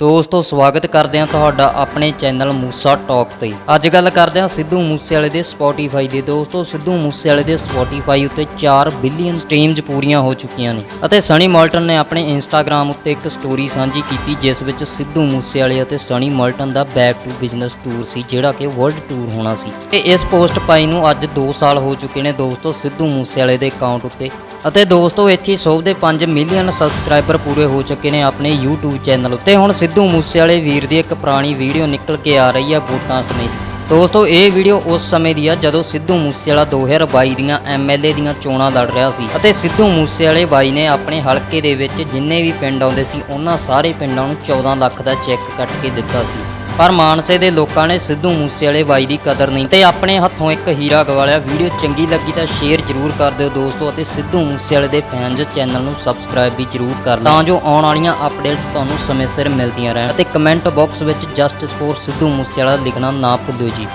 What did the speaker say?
ਦੋਸਤੋ, ਸਵਾਗਤ ਕਰਦੇ ਹਾਂ ਤੁਹਾਡਾ ਆਪਣੇ ਚੈਨਲ ਮੂਸਾ ਟਾਕ ਤੇ। ਅੱਜ ਗੱਲ ਕਰਦੇ ਹਾਂ ਸਿੱਧੂ ਮੂਸੇਵਾਲੇ ਦੇ ਸਪੋਟੀਫਾਈ ਦੀ। ਦੋਸਤੋ, ਸਿੱਧੂ ਮੂਸੇਵਾਲੇ ਦੇ ਸਪੋਟੀਫਾਈ ਉੱਤੇ 4 ਬਿਲੀਅਨ ਸਟ੍ਰੀਮਜ਼ ਪੂਰੀਆਂ ਹੋ ਚੁੱਕੀਆਂ ਨੇ। ਅਤੇ ਸਨੀ ਮਾਲਟਨ ਨੇ ਆਪਣੇ ਇੰਸਟਾਗ੍ਰam ਉੱਤੇ ਇੱਕ ਸਟੋਰੀ ਸਾਂਝੀ ਕੀਤੀ, ਜਿਸ ਵਿੱਚ ਸਿੱਧੂ ਮੂਸੇਵਾਲੇ ਅਤੇ ਸਨੀ ਮਾਲਟਨ ਦਾ ਬੈਕ ਟੂ ਬਿਜ਼ਨਸ ਟੂਰ ਸੀ, ਜਿਹੜਾ ਕਿ ਵਰਲਡ ਟੂਰ ਹੋਣਾ ਸੀ। ਤੇ ਇਸ ਪੋਸਟ ਪਾਈ ਨੂੰ ਅੱਜ 2 ਸਾਲ ਹੋ ਚੁੱਕੇ ਨੇ। ਦੋਸਤੋ, ਸਿੱਧੂ ਮੂਸੇਵਾਲੇ ਦੇ ਅਕਾਊਂਟ ਉੱਤੇ ਅਤੇ ਦੋਸਤੋ, ਇੱਥੇ ਸੌ ਦੇ 5 ਮਿਲੀਅਨ ਸਬਸਕ੍ਰਾਈਬਰ ਪੂਰੇ ਹੋ ਚੁੱਕੇ ਨੇ ਆਪਣੇ YouTube ਚੈਨਲ ਉੱਤੇ। ਹੁਣ ਸਿੱਧੂ ਮੂਸੇਵਾਲੇ ਵੀਰ ਦੀ ਇੱਕ ਪੁਰਾਣੀ ਵੀਡੀਓ ਨਿਕਲ ਕੇ ਆ ਰਹੀ ਆ ਵੋਟਾਂ ਸਮੇਤ। ਦੋਸਤੋ, ਇਹ ਵੀਡੀਓ ਉਸ ਸਮੇਂ ਦੀ ਆ ਜਦੋਂ ਸਿੱਧੂ ਮੂਸੇਵਾਲਾ 2022 ਦੀਆਂ ਐਮਐਲਏ ਦੀਆਂ ਚੋਣਾਂ ਲੜ ਰਿਹਾ ਸੀ। ਅਤੇ ਸਿੱਧੂ ਮੂਸੇਵਾਲੇ ਬਾਈ ਨੇ ਆਪਣੇ ਹਲਕੇ ਦੇ ਵਿੱਚ ਜਿੰਨੇ ਵੀ ਪਿੰਡ ਆਉਂਦੇ ਸੀ, ਉਹਨਾਂ ਸਾਰੇ ਪਿੰਡਾਂ ਨੂੰ 14 ਲੱਖ ਦਾ ਚੈੱਕ ਕੱਟ ਕੇ ਦਿੱਤਾ ਸੀ। ਪਰ ਮਾਨਸੇ ਦੇ ਲੋਕਾਂ ਨੇ ਸਿੱਧੂ ਮੂਸੇਵਾਲੇ ਬਾਈ ਦੀ ਕਦਰ ਨਹੀਂ ਤੇ ਆਪਣੇ ਹੱਥੋਂ ਇੱਕ ਹੀਰਾ ਗਵਾਲਿਆ ਵੀਡੀਓ ਚੰਗੀ ਲੱਗੀ ਤਾਂ ਸ਼ੇਅਰ ਜ਼ਰੂਰ ਕਰ ਦਿਓ ਦੋਸਤੋ ਅਤੇ ਸਿੱਧੂ ਮੂਸੇਵਾਲੇ ਦੇ ਫੈਨਸ ਚੈਨਲ ਨੂੰ ਸਬਸਕ੍ਰਾਈਬ ਵੀ ਜ਼ਰੂਰ ਕਰ ਤਾਂ ਜੋ ਆਉਣ ਵਾਲੀਆਂ ਅਪਡੇਟਸ ਤੁਹਾਨੂੰ ਸਮੇਂ ਸਿਰ ਮਿਲਦੀਆਂ ਰਹਿਣ ਅਤੇ ਕਮੈਂਟ ਬਾਕਸ ਵਿੱਚ ਜਸਟਿਸ ਫੋਰ ਸਿੱਧੂ ਮੂਸੇਵਾਲਾ ਲਿਖਣਾ ਨਾ ਭੁੱਲਿਓ ਜੀ।